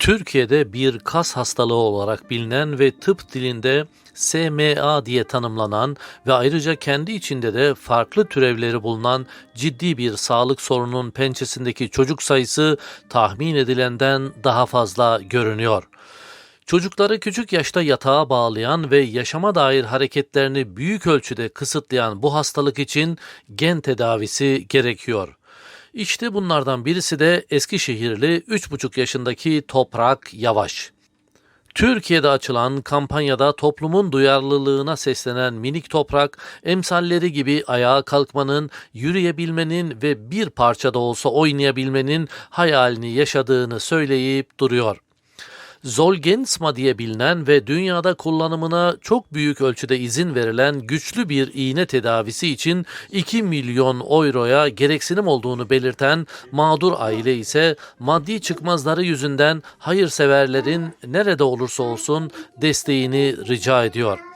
Türkiye'de bir kas hastalığı olarak bilinen ve tıp dilinde SMA diye tanımlanan ve ayrıca kendi içinde de farklı türevleri bulunan ciddi bir sağlık sorunun pençesindeki çocuk sayısı tahmin edilenden daha fazla görünüyor. Çocukları küçük yaşta yatağa bağlayan ve yaşama dair hareketlerini büyük ölçüde kısıtlayan bu hastalık için gen tedavisi gerekiyor. İşte bunlardan birisi de Eskişehirli 3,5 yaşındaki Toprak Yavaş. Türkiye'de açılan kampanyada toplumun duyarlılığına seslenen minik toprak, emsalleri gibi ayağa kalkmanın, yürüyebilmenin ve bir parça da olsa oynayabilmenin hayalini yaşadığını söyleyip duruyor. Zolgensma diye bilinen ve dünyada kullanımına çok büyük ölçüde izin verilen güçlü bir iğne tedavisi için 2 milyon euroya gereksinim olduğunu belirten mağdur aile ise maddi çıkmazları yüzünden hayırseverlerin nerede olursa olsun desteğini rica ediyor.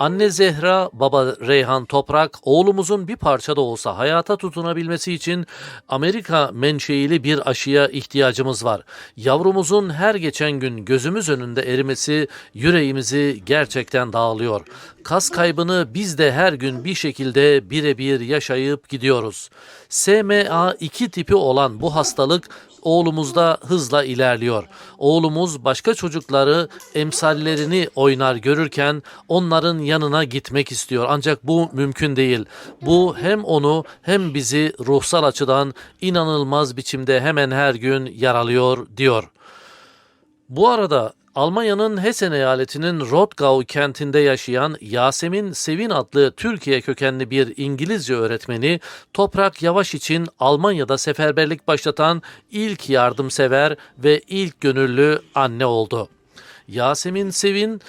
Anne Zehra, baba Reyhan Toprak, oğlumuzun bir parça da olsa hayata tutunabilmesi için Amerika menşeili bir aşıya ihtiyacımız var. Yavrumuzun her geçen gün gözümüz önünde erimesi yüreğimizi gerçekten dağılıyor. Kas kaybını biz de her gün bir şekilde birebir yaşayıp gidiyoruz. SMA2 tipi olan bu hastalık oğlumuzda hızla ilerliyor. Oğlumuz başka çocukları emsallerini oynar görürken onların yanına gitmek istiyor. Ancak bu mümkün değil. Bu hem onu hem bizi ruhsal açıdan inanılmaz biçimde hemen her gün yaralıyor diyor. Bu arada Almanya'nın Hessen eyaletinin Rottgau kentinde yaşayan Yasemin Sevin adlı Türkiye kökenli bir İngilizce öğretmeni Toprak Yavaş için Almanya'da seferberlik başlatan ilk yardımsever ve ilk gönüllü anne oldu. Yasemin Sevin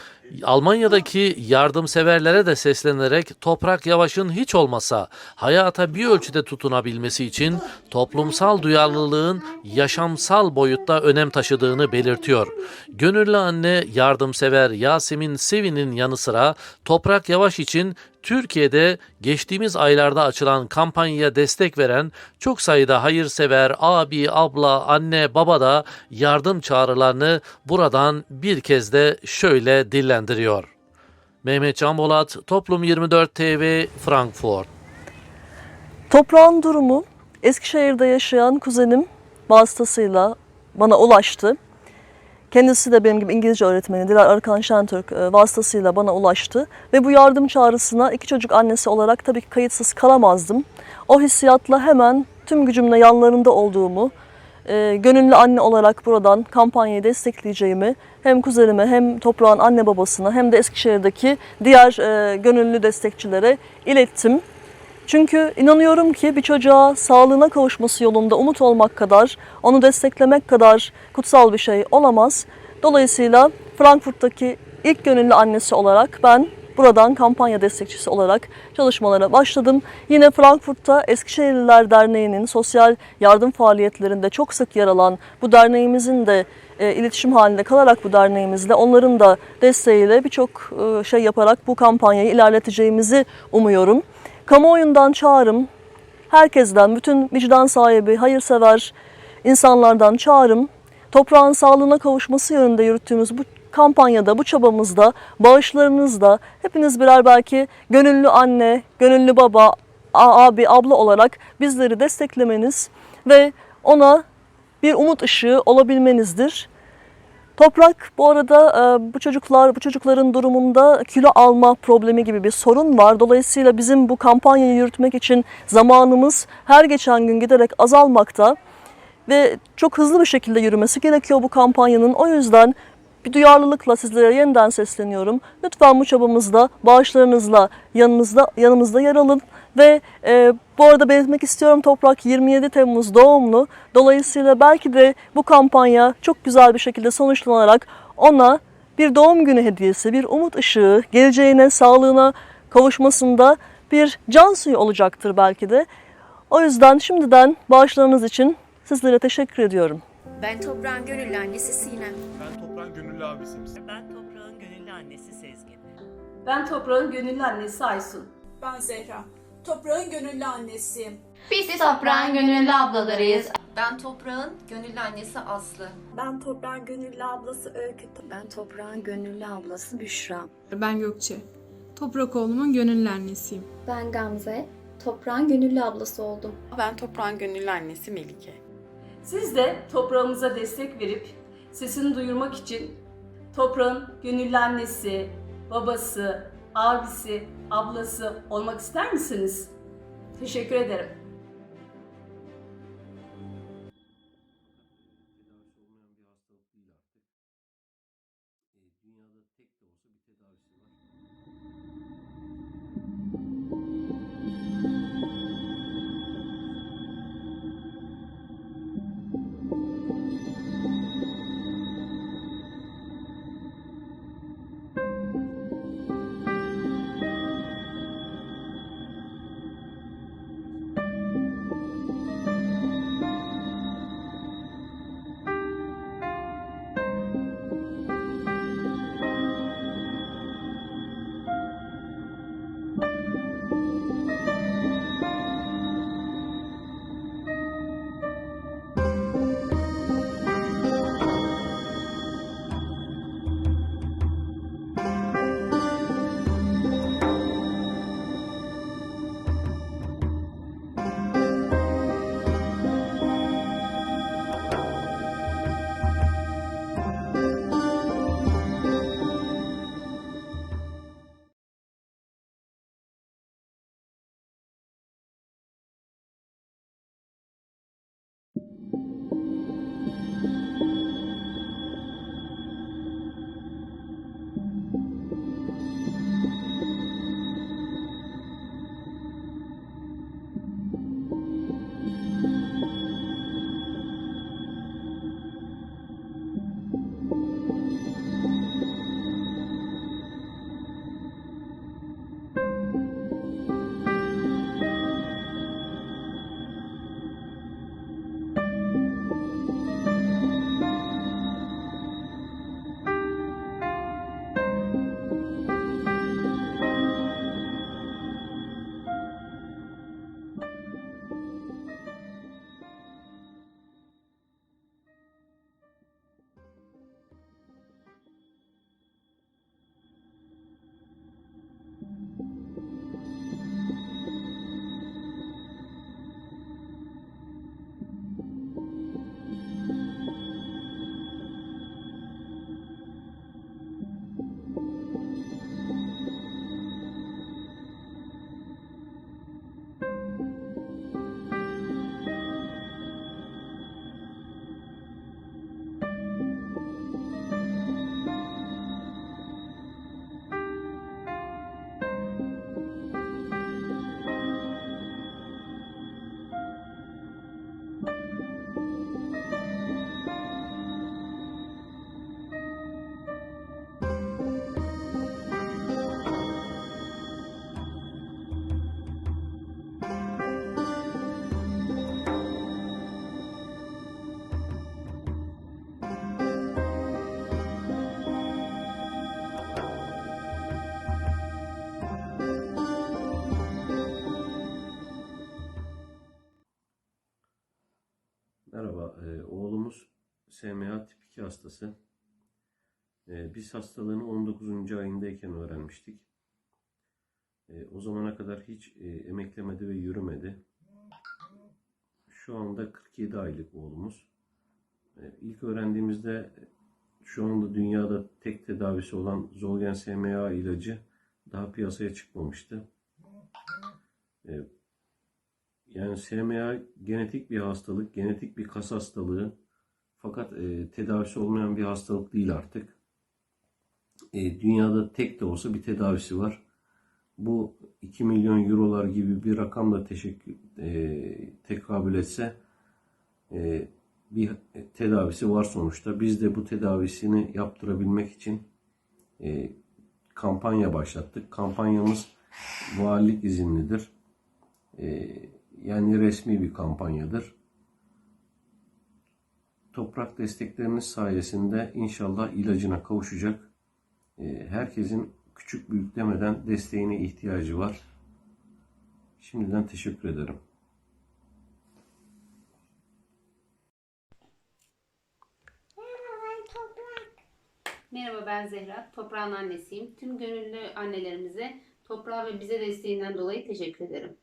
Almanya'daki yardımseverlere de seslenerek Toprak Yavaş'ın hiç olmasa hayata bir ölçüde tutunabilmesi için toplumsal duyarlılığın yaşamsal boyutta önem taşıdığını belirtiyor. Gönüllü anne yardımsever Yasemin Sevin'in yanı sıra Toprak Yavaş için Türkiye'de geçtiğimiz aylarda açılan kampanyaya destek veren çok sayıda hayırsever abi, abla, anne, baba da yardım çağrılarını buradan bir kez de şöyle dillendiriyor. Mehmet Can Bolat, Toplum 24 TV, Frankfurt. Toprağın durumu Eskişehir'de yaşayan kuzenim vasıtasıyla bana ulaştı. Kendisi de benim gibi İngilizce öğretmeni Dilar Arkan Şentürk e, vasıtasıyla bana ulaştı. Ve bu yardım çağrısına iki çocuk annesi olarak tabii ki kayıtsız kalamazdım. O hissiyatla hemen tüm gücümle yanlarında olduğumu, e, gönüllü anne olarak buradan kampanyayı destekleyeceğimi hem kuzenime hem toprağın anne babasına hem de Eskişehir'deki diğer e, gönüllü destekçilere ilettim. Çünkü inanıyorum ki bir çocuğa sağlığına kavuşması yolunda umut olmak kadar, onu desteklemek kadar kutsal bir şey olamaz. Dolayısıyla Frankfurt'taki ilk gönüllü annesi olarak ben buradan kampanya destekçisi olarak çalışmalara başladım. Yine Frankfurt'ta Eskişehirliler Derneği'nin sosyal yardım faaliyetlerinde çok sık yer alan bu derneğimizin de e, iletişim halinde kalarak bu derneğimizle onların da desteğiyle birçok e, şey yaparak bu kampanyayı ilerleteceğimizi umuyorum. Kamuoyundan çağrım, herkesten, bütün vicdan sahibi, hayırsever insanlardan çağrım, toprağın sağlığına kavuşması yönünde yürüttüğümüz bu kampanyada, bu çabamızda, bağışlarınızda hepiniz birer belki gönüllü anne, gönüllü baba, abi, abla olarak bizleri desteklemeniz ve ona bir umut ışığı olabilmenizdir. Toprak bu arada e, bu çocuklar bu çocukların durumunda kilo alma problemi gibi bir sorun var. Dolayısıyla bizim bu kampanyayı yürütmek için zamanımız her geçen gün giderek azalmakta ve çok hızlı bir şekilde yürümesi gerekiyor bu kampanyanın. O yüzden bir duyarlılıkla sizlere yeniden sesleniyorum. Lütfen bu çabamızda bağışlarınızla yanımızda yanımızda yer alın ve e, bu arada belirtmek istiyorum Toprak 27 Temmuz doğumlu. Dolayısıyla belki de bu kampanya çok güzel bir şekilde sonuçlanarak ona bir doğum günü hediyesi, bir umut ışığı, geleceğine, sağlığına kavuşmasında bir can suyu olacaktır belki de. O yüzden şimdiden bağışlarınız için sizlere teşekkür ediyorum. Ben toprağın gönüllü annesi Sinem. Ben toprağın gönüllü abisiyim. Ben toprağın gönüllü annesi Sezgin. Ben toprağın gönüllü annesi Aysun. Ben Zehra. Toprağın gönüllü annesiyim. Biz toprağın gönüllü ablalarıyız. Ben toprağın gönüllü annesi Aslı. Ben toprağın gönüllü ablası Öykü. Ben toprağın gönüllü ablası Büşra. Ben Gökçe. Toprak oğlumun gönüllü annesiyim. Ben Gamze. Toprağın gönüllü ablası oldum. Ben toprağın gönüllü annesi Melike. Siz de toprağımıza destek verip sesini duyurmak için toprağın gönüllü annesi, babası, abisi, ablası olmak ister misiniz? Teşekkür ederim. E, dünyada tek de olsa bir tedavisi var. Merhaba, e, oğlumuz SMA tip 2 hastası. E, biz hastalığını 19. ayındayken öğrenmiştik. E, o zamana kadar hiç e, emeklemedi ve yürümedi. Şu anda 47 aylık oğlumuz. E, ilk öğrendiğimizde şu anda dünyada tek tedavisi olan Zolgen SMA ilacı daha piyasaya çıkmamıştı. E, yani SMA genetik bir hastalık, genetik bir kas hastalığı. Fakat e, tedavisi olmayan bir hastalık değil artık. E, dünyada tek de olsa bir tedavisi var. Bu 2 milyon eurolar gibi bir rakamla teşekkür, e, tekabül etse e, bir tedavisi var sonuçta. Biz de bu tedavisini yaptırabilmek için e, kampanya başlattık. Kampanyamız valilik izinlidir. E, yani resmi bir kampanyadır. Toprak destekleriniz sayesinde inşallah ilacına kavuşacak. Ee, herkesin küçük büyük demeden desteğine ihtiyacı var. Şimdiden teşekkür ederim. Merhaba ben Zehra, Toprağın annesiyim. Tüm gönüllü annelerimize toprağa ve bize desteğinden dolayı teşekkür ederim.